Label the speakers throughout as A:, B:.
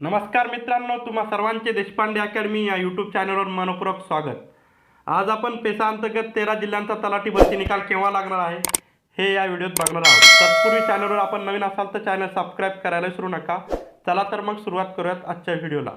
A: नमस्कार मित्रांनो तुम्हा सर्वांचे देशपांडे अकॅडमी या यूट्यूब चॅनलवर मनपूर्वक स्वागत. आज आपण पेसा अंतर्गत तेरा जिल्ह्यांचा तलाठी भरती निकाल केव्हा लागणार आहे हे या व्हिडिओत बघणार आहोत. तत्पूर्वी चॅनलवर आपण नवीन असाल तर चॅनल सबस्क्राईब करायला विसरू नका. चला तर मग सुरुवात करूयात आजच्या व्हिडिओला.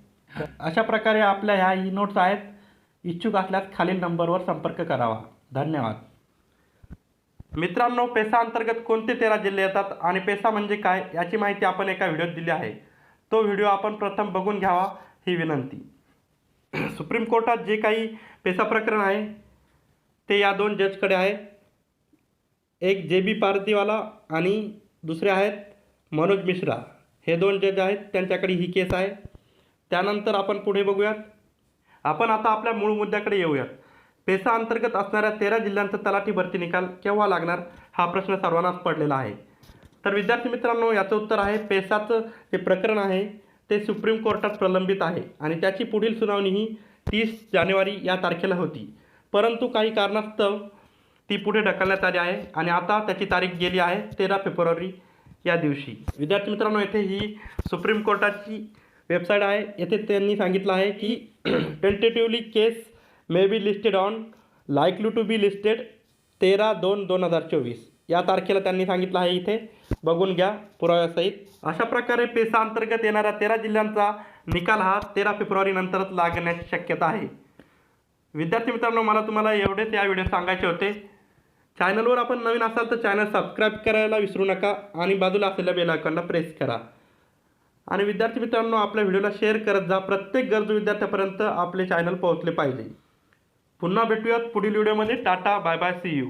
A: अशा प्रकारे आपल्या ह्या ई नोट्स आहेत. इच्छुक असल्यास खालील नंबरवर संपर्क करावा. धन्यवाद. मित्रांनो पेसा अंतर्गत कोणते तेरा जिल्हे येतात आणि पेसा म्हणजे काय याची माहिती आपण एका व्हिडिओत दिली आहे. तो व्हिडिओ आपण प्रथम बघून घ्यावा ही विनंती. सुप्रीम कोर्टात जे काही पेसा प्रकरण आहे ते या दोन जजकडे आहे. एक जे बी पारतीवाला आणि दुसरे आहेत मनोज मिश्रा. हे दोन जज आहेत त्यांच्याकडे ही केस आहे. त्यानंतर आपण पुढे बघूयात. आपण आता आपल्या मूळ मुद्द्याकडे येऊयात. पेसा अंतर्गत असणाऱ्या तेरा जिल्ह्यांचा तलाठी भरती निकाल केव्हा लागणार हा प्रश्न सर्वांनाच पडलेला आहे. तर विद्यार्थी मित्रांनो याचं उत्तर आहे पेसाचं जे प्रकरण आहे ते सुप्रीम कोर्टात प्रलंबित आहे आणि त्याची पुढील सुनावणी ही तीस जानेवारी या तारखेला होती. परंतु काही कारणास्तव ती पुढे ढकलण्यात आली आहे आणि आता त्याची तारीख गेली आहे तेरा फेब्रुवारी या दिवशी. विद्यार्थी मित्रांनो येथे ही सुप्रीम कोर्टाची वेबसाईट आहे. येथे त्यांनी सांगितलं आहे की tentatively case may be listed on likely to be listed तेरा दोन दोन हजार चोवीस. या तारखेला त्यांनी सांगितलं आहे इथे. बघून घ्या पुराव्यासहित अशा प्रकारे पेसा अंतर्गत येणाऱ्या तेरा जिल्ह्यांचा निकाल हा तेरा फेब्रुवारी नंतरच लागण्याची शक्यता आहे. विद्यार्थी मित्रांनो मला तुम्हाला एवढेच या व्हिडिओ सांगायचे होते. चॅनलवर आपण नवीन असाल तर चॅनल सबस्क्राईब करायला विसरू नका आणि बाजूला असलेल्या बेल आयकॉनला प्रेस करा. आणि विद्यार्थी मित्रांनो आपल्या व्हिडिओला शेअर करत जा. प्रत्येक गरजू विद्यार्थ्यापर्यंत आपले चॅनल पोहोचले पाहिजे. पुन्हा भेटूयात पुढील व्हिडिओमध्ये tata bye bye see you